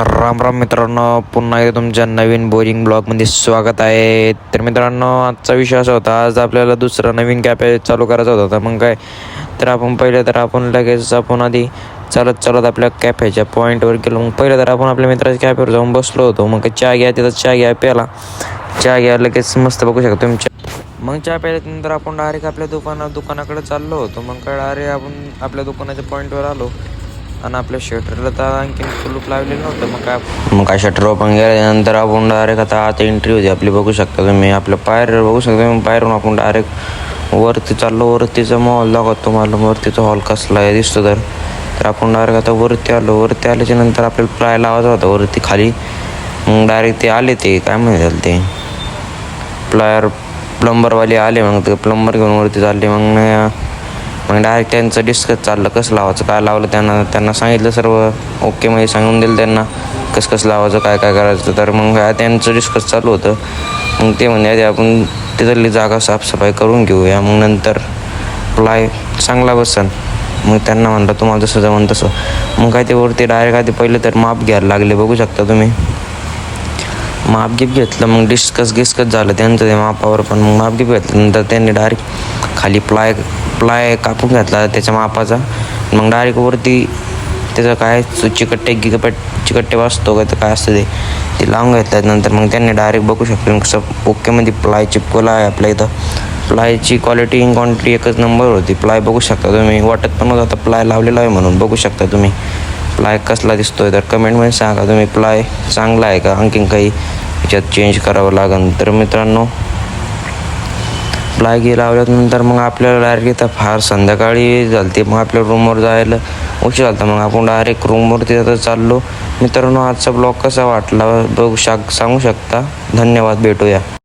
तर राम राम मित्रांनो पुन्हा एकदा तुमच्या नवीन बोरिंग ब्लॉगमध्ये स्वागत आहे. तर मित्रांनो आजचा विषय असा होता आज आपल्याला दुसरा नवीन कॅफे चालू करायचा होता तर मग काय? तर आपण पहिले तर आपण लगेच आपण आधी चालत चालत आपल्या कॅफेच्या पॉईंटवर गेलो. मग पहिले तर आपण आपल्या मित्राच्या कॅफेवर जाऊन बसलो होतो. मग चहा घ्या तिथं चहा घ्या प्याला. चहा घ्या लगेच मस्त बघू शकतो तुमच्या मग चहा प्यायल्यानंतर आपण डायरेक्ट आपल्या दुकाना दुकानाकडे चाललो होतो. मग काय डायरेक्ट आपण आपल्या दुकानाच्या पॉईंटवर आलो. आणि आपल्या शटरला तर आणखीन कुलूप लावलेलं नव्हतं. मग काय? मग काय शटर ओपन केल्यानंतर आपण डायरेक्ट आता आता एंट्री होती आपली बघू शकता तुम्ही. आपल्या पायर बघू शकता तुम्ही पायरून आपण डायरेक्ट वरती चाललो वरतीचा मॉल दाखवतो तुम्हाला. वरतीचा हॉल कसला आहे दिसतो तर. तर आपण डायरेक्ट आता वरती आलो. वरती आल्याच्यानंतर आपल्याला प्लाय लावायचा होता वरती खाली. मग डायरेक्ट ते आले ते. काय म्हणतात ते? प्लायर प्लंबरवाले आले मग. ते प्लंबर घेऊन वरती चालले. मग मग डायरेक्ट त्यांचं डिस्कस चाललं कसं लावायचं काय लावलं त्यांना त्यांना सांगितलं सर्व. ओके म्हणजे सांगून दिलं त्यांना कसं कसं लावायचं काय काय करायचं. तर मग त्यांचं डिस्कस चालू होतं. मग ते म्हणजे आधी आपण तिथली जागा साफसफाई करून घेऊया. मग नंतर प्लाय चांगला बसन. मग त्यांना म्हणलं तुम्हाला जसं जमन तसं. मग काय ते वरती डायरेक्ट आधी पहिले तर माप घ्यायला लागले बघू शकता तुम्ही. माप गिप घेतलं मग डिस्कस गिस्कस झालं त्यांचं ते मापावर पण. मग माप गिप नंतर त्यांनी डायरेक्ट खाली प्लाय प्लाय कापून घातला त्याच्या मापाचा. मग डायरेक्ट वरती त्याचं काय चिकट्टे गिकपट चिकट्टे वाचतो का तर काय असतं ते. ते लावून घेतल्यानंतर मग त्यांनी डायरेक्ट बघू शकतो. मग कसं ओकेमध्ये प्लाय चिपकवला आहे आपल्या इथं. प्लायची क्वालिटी इन क्वांटिटी एकच नंबर होती. प्लाय बघू शकता तुम्ही. वाटत पण होतं आता प्लाय लावलेला आहे म्हणून बघू शकता तुम्ही. प्लाय कसला दिसतो आहे तर कमेंटमध्ये सांगा. तुम्ही प्लाय चांगला आहे का? आणखीन काही याच्यात चेंज करावं लागेल. तर मित्रांनो प्लाय गे लावल्यानंतर मग आपल्याला डायरेक्ट इथं फार संध्याकाळी झालते. मग आपल्या रूमवर जायला उशीर झालता. मग आपण डायरेक्ट रूमवर तिथं चाललो. मित्रांनो आजचा ब्लॉग कसा वाटला बघू शक सांगू शकता? धन्यवाद भेटूया.